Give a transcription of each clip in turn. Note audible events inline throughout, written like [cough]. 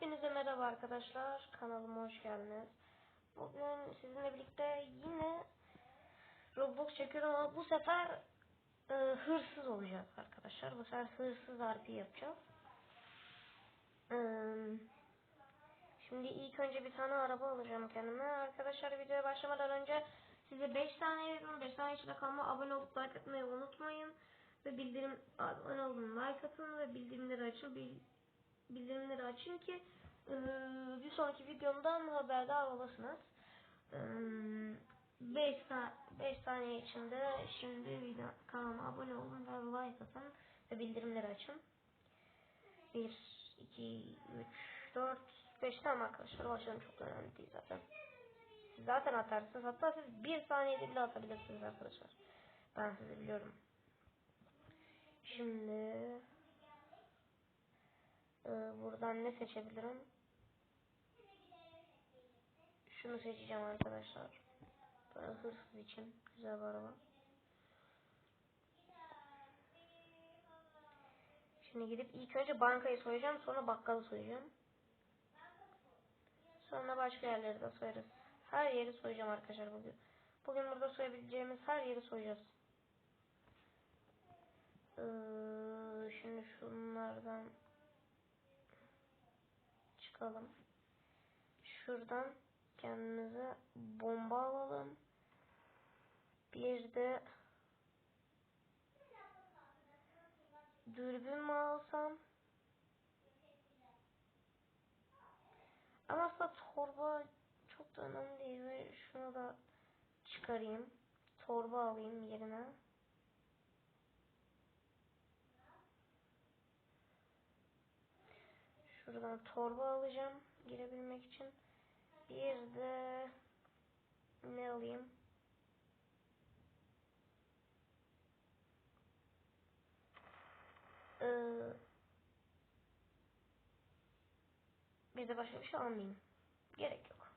Hepinize merhaba arkadaşlar. Kanalıma hoş geldiniz. Bugün sizinle birlikte yine Roblox çekiyorum ama bu sefer e, hırsız olacağız arkadaşlar. Bu sefer hırsız RP yapacağız. E, şimdi ilk önce bir tane araba alacağım kendime. Arkadaşlar videoya başlamadan önce size 5 tane veriyorum. 5 tane içinde kalma. Abone olup like atmayı unutmayın. Ve bildirim abone olun like atın ve bildirimleri açın. Bil, bildirimleri açın ki e, bir sonraki videomdan haberdar olasınız. 5 ta 5 saniye içinde şimdi video kanalıma abone olun ve like atın ve bildirimleri açın. 1 2 3 4 5 tamam arkadaşlar başlayalım çok önemli değil zaten. Siz zaten atarsınız hatta siz 1 saniyede bile atabilirsiniz arkadaşlar. Ben sizi biliyorum. Şimdi ee, buradan ne seçebilirim? Şunu seçeceğim arkadaşlar. Böyle hırsız için güzel bir araba. Şimdi gidip ilk önce bankayı soyacağım, sonra bakkalı soyacağım. Sonra başka yerleri de soyarız. Her yeri soyacağım arkadaşlar bugün. Bugün burada soyabileceğimiz her yeri soyacağız. Ee, şimdi şunlardan çıkalım. Şuradan kendimize bomba alalım. Bir de dürbün mü alsam? Ama aslında torba çok da önemli değil ve şunu da çıkarayım. Torba alayım yerine. Şuradan torba alacağım girebilmek için. Bir de ne alayım? Ee, bir de başka bir şey almayayım. Gerek yok.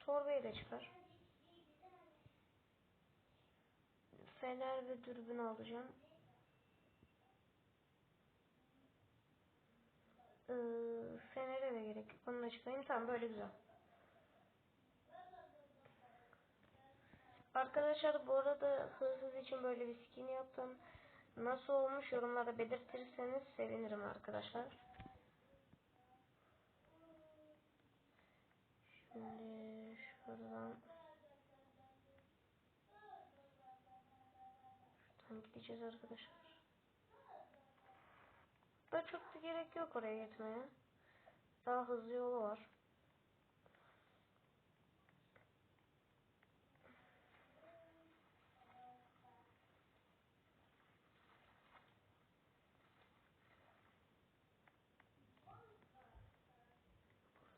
Torbayı da çıkar. Fener ve dürbün alacağım. Ee, fenere de gerek yok. Onu da çıkarayım. Tamam böyle güzel. Arkadaşlar bu arada hırsız için böyle bir skin yaptım. Nasıl olmuş yorumlarda belirtirseniz sevinirim arkadaşlar. Şimdi şuradan şuradan gideceğiz arkadaşlar. Çok da gerek yok oraya gitmeye. Daha hızlı yolu var.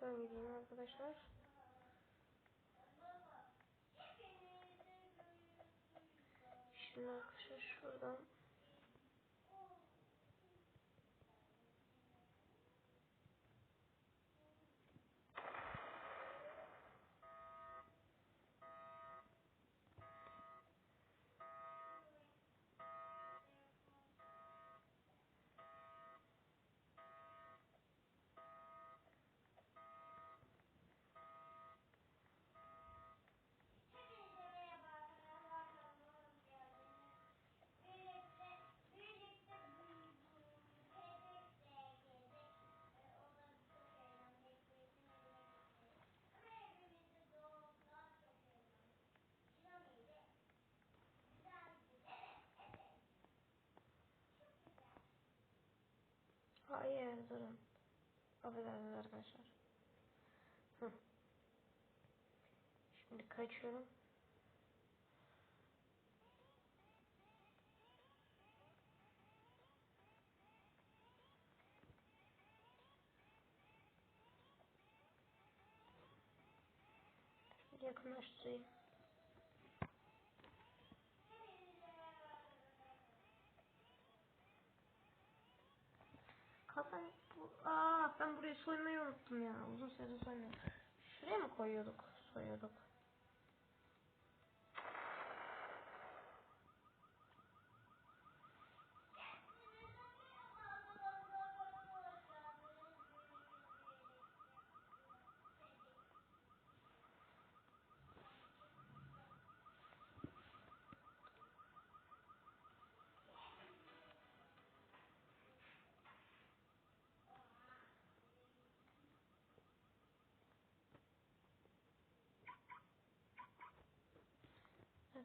Buradan gideyim arkadaşlar. Şimdi arkadaşlar şuradan Hayır durun. Affedersiniz arkadaşlar. Hı. Şimdi kaçıyorum. Yakınlaştırayım. Hasan bu, aa ben burayı soymayı unuttum ya. Uzun süredir soymuyorum. Şuraya mı koyuyorduk? Soyuyorduk.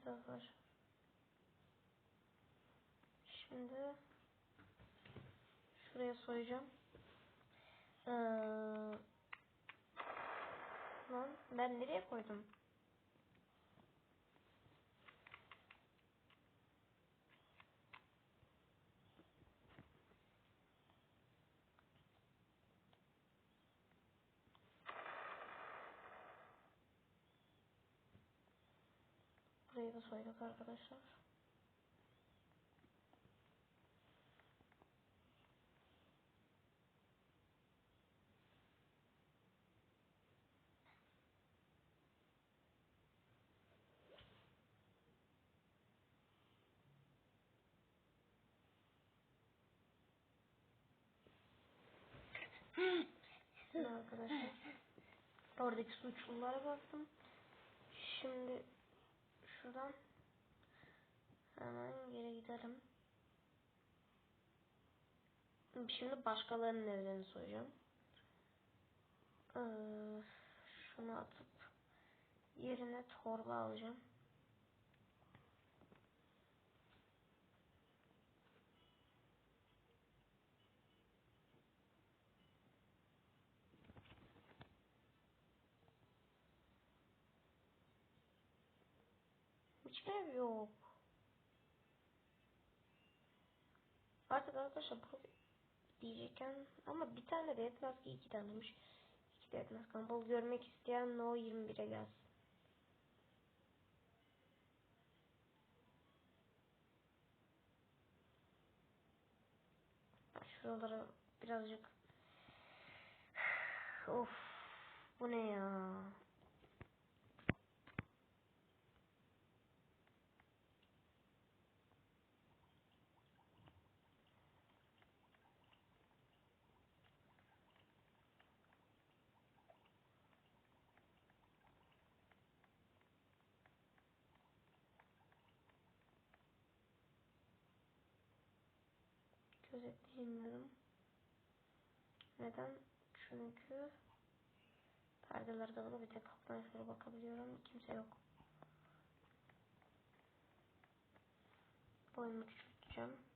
Arkadaşlar. Şimdi şuraya soyacağım. Ee, lan ben nereye koydum? Burayı da soyduk arkadaşlar. Arkadaşlar. Oradaki suçlulara baktım. Şimdi şuradan hemen geri gidelim. Şimdi başkalarının evlerini soyacağım. Ee, şunu atıp yerine torba alacağım. Hiçbir ev yok. Artık arkadaşlar bu diyecekken ama bir tane de etmez ki iki tanemiş. İki de etmez. Gumball görmek isteyen No 21'e gelsin. Şuralara birazcık Of bu ne ya? Gözetleyemiyorum. Neden? Çünkü perdeler kapalı bir tek şöyle bakabiliyorum. Kimse yok. Boyumu küçülteceğim.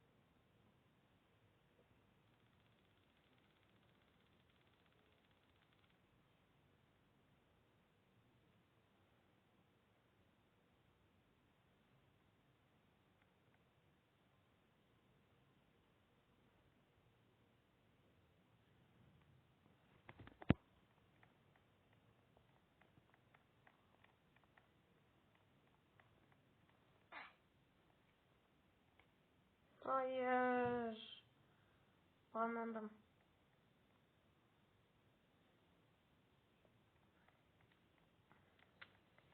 Hayır. Banlandım.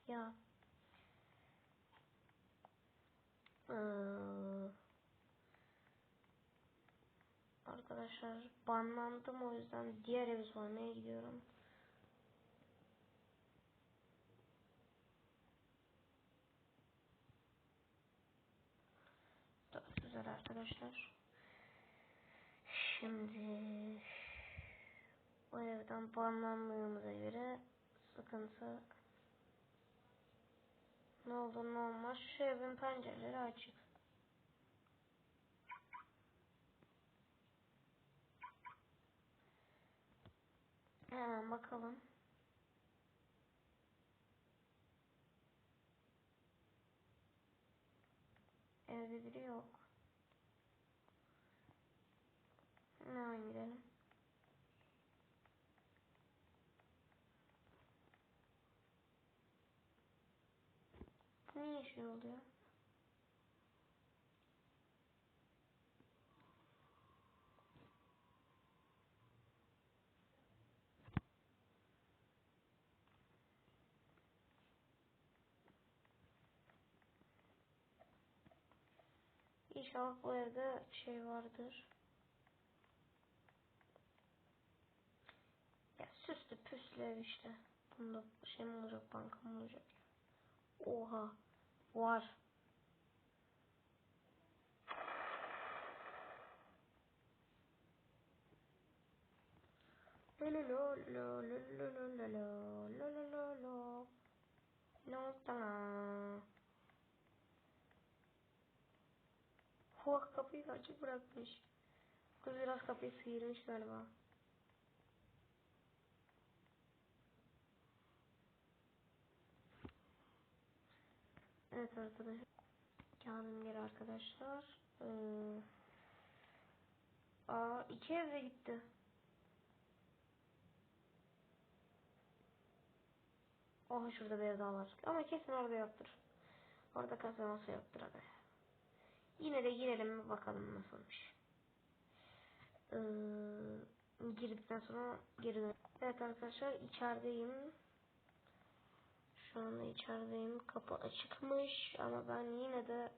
Ya. Ee, arkadaşlar banlandım o yüzden diğer evi soymaya gidiyorum. Güzel arkadaşlar. Şimdi o evden banlanmadığımıza göre sıkıntı ne olur ne olmaz şu evin pencereleri açık. Hemen bakalım. Evde biri yok. Hemen gidelim. Niye şey oluyor? İnşallah bu evde şey vardır. Güzel işte. Bunda şey mi olacak banka mı olacak? Oha. Var. Fuh kapıyı açık bırakmış. Kız biraz kapıyı sıyırmış galiba. Evet arkadaşlar. Kağıdım geri arkadaşlar. Ee, aa iki evde gitti. Oha şurada bir ev daha var. Ama kesin orada yoktur. Orada kasa masa yoktur abi. Yine de girelim bakalım nasılmış. Ee, girdikten sonra geri dön. Evet arkadaşlar içerideyim. Şu anda içerideyim. Kapı açıkmış ama ben yine de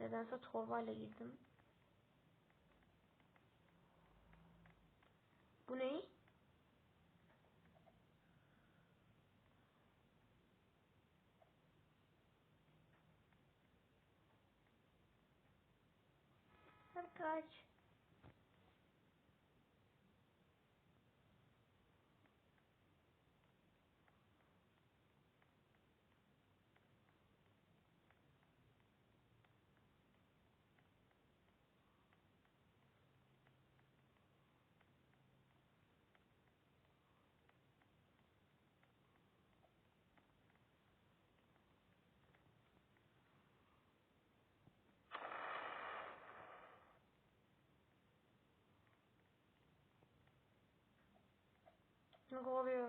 nedense torbayla girdim. Bu ne? Kaç. Beni kovalıyor.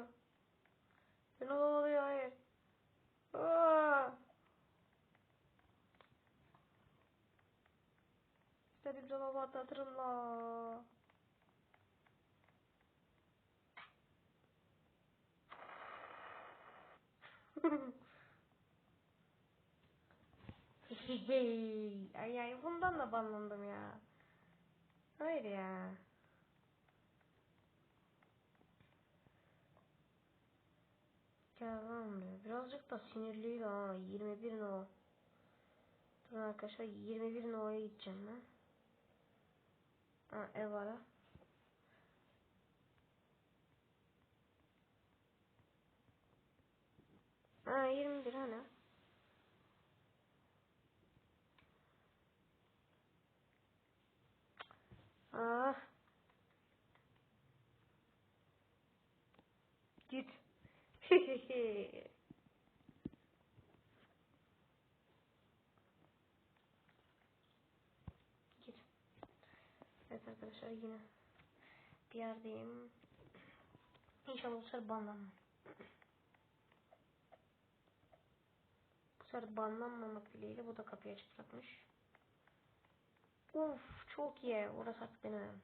Beni kovalıyor hayır. Aa! Seni dolaba atlatırım la. [laughs] ay ay bundan da banlandım ya. Hayır ya. Devam Birazcık da sinirliydi ha. 21 no. Durun arkadaşlar 21 no'ya gideceğim ben. Ha ev ara. Ha 21 hani. Ah. Git. Evet arkadaşlar yine bir yerdeyim. İnşallah bu sefer banlanmam. Bu sefer banlanmamak dileğiyle bu da kapıyı açık bırakmış. Uf çok iyi. Orası artık benim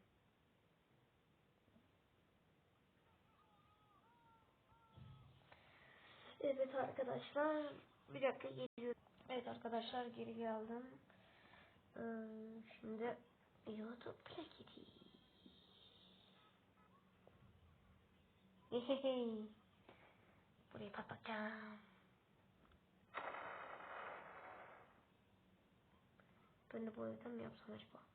Evet arkadaşlar. Bir dakika geliyorum. Evet arkadaşlar geri geldim. Ee, şimdi YouTube plaketi. [laughs] Hehehe. Burayı patlatacağım. Ben de bu mi yapsam acaba?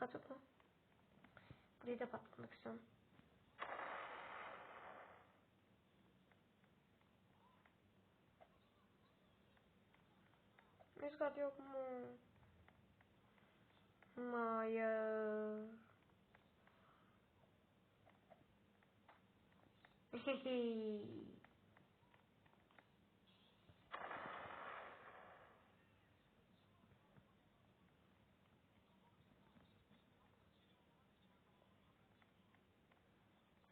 Yok mu? Burayı da patlatmak istiyorum. Kat yok mu? Hayır. Hehehe.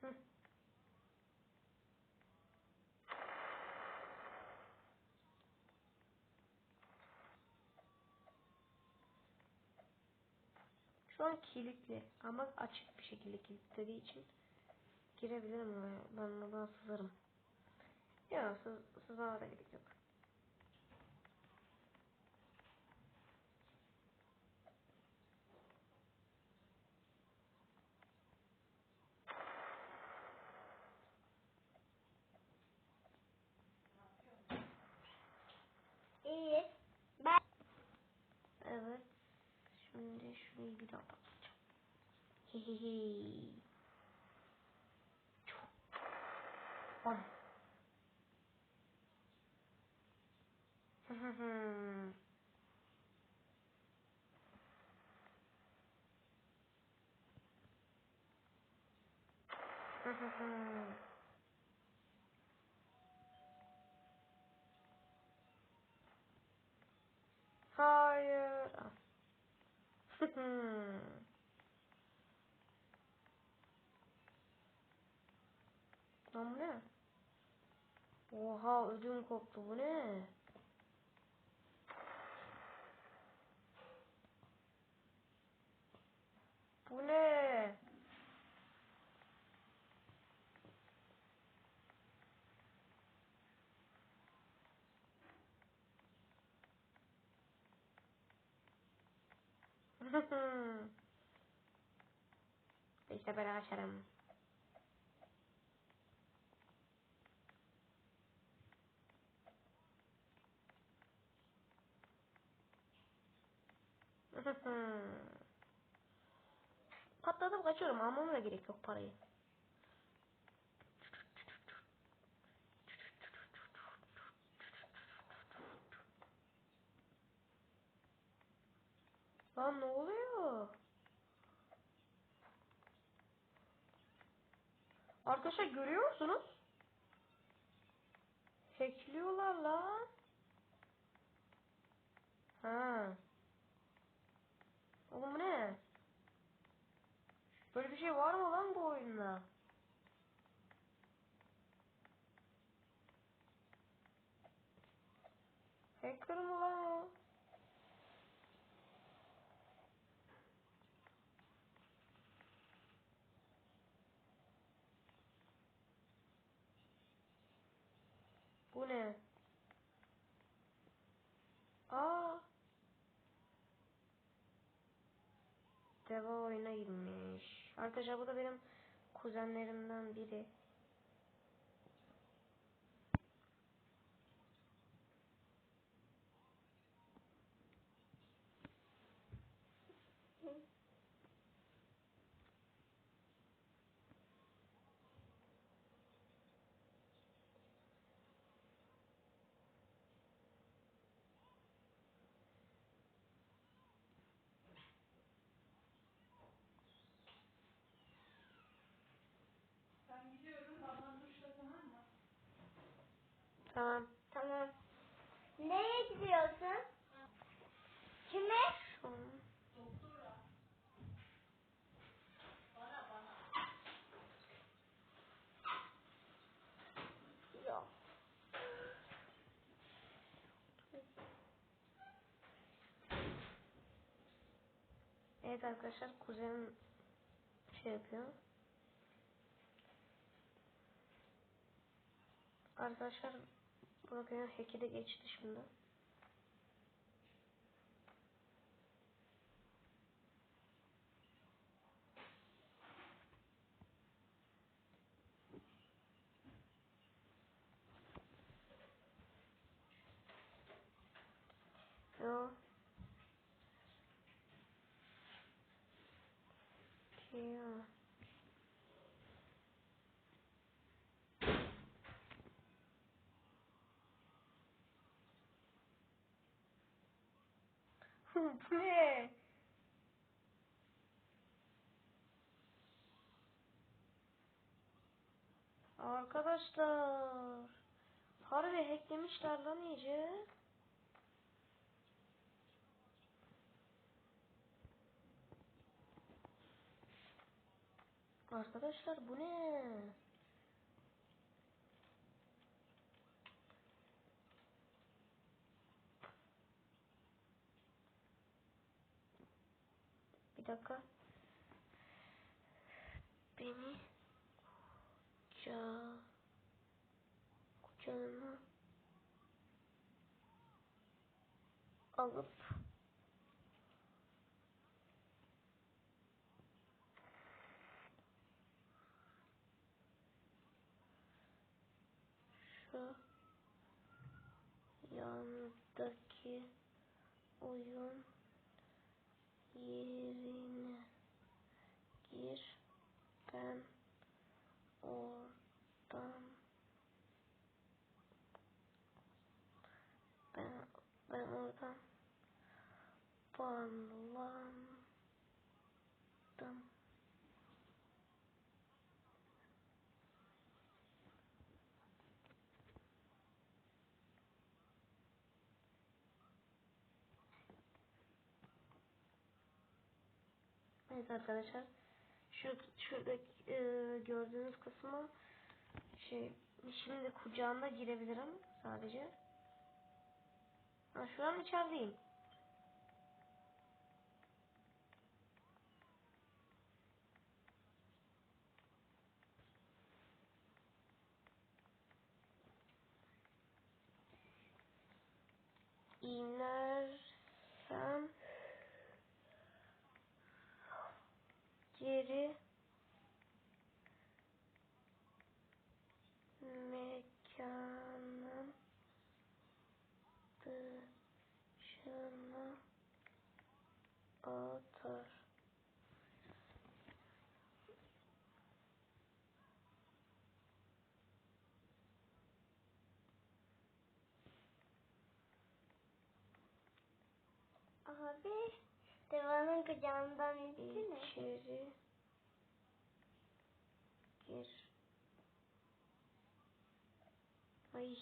Hı. Şu an kilitli ama açık bir şekilde kilitlediği için girebilirim oraya. Ben oradan sızarım. Ya sız, sızmama da gerek yok. İyi. Ben Evet. Şimdi şunu bir daha patlatacağım. Hehehe. Çok. Ay. Hayır. [laughs] Lan ne? Oha ödüm koptu bu ne? Bu ne? İşte ben açarım. Patladım kaçıyorum almama da gerek yok parayı. Lan ne oluyor? Arkadaşlar görüyor musunuz? Hackliyorlar lan. Ha. Oğlum bu ne? Böyle bir şey var mı lan bu oyunda? Hacker mı lan o? Bu ne? Aa. Deva oyuna girmiş. Arkadaşlar bu da benim kuzenlerimden biri. Tamam. Tamam. Nereye gidiyorsun? Kime? Evet arkadaşlar kuzenim şey yapıyor. Arkadaşlar bakın hack'i de geçti şimdi. Yo. Kia. Bu ne? [laughs] Arkadaşlar. Harbi hacklemişler lan iyice. Arkadaşlar bu ne? Bir dakika. Beni kucağa kucağına alıp şu yandaki oyun yerine gir. Ben oradan. Ben oradan. Banlandım. Evet arkadaşlar. Şu şuradaki e, gördüğünüz kısmı şey şimdi kucağına girebilirim sadece. Ha, şu an içerideyim. Abi devanın kucağından itsene. İçeri gir. Ay.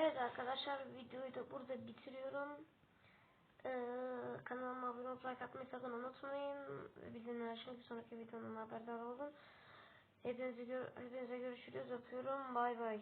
Evet arkadaşlar videoyu da burada bitiriyorum. Ee, kanalıma abone olup like atmayı sakın unutmayın. Bildirimleri açın ki sonraki videodan haberdar olun. Hepinize, gör hepinize görüşürüz. Öpüyorum. Bay bay.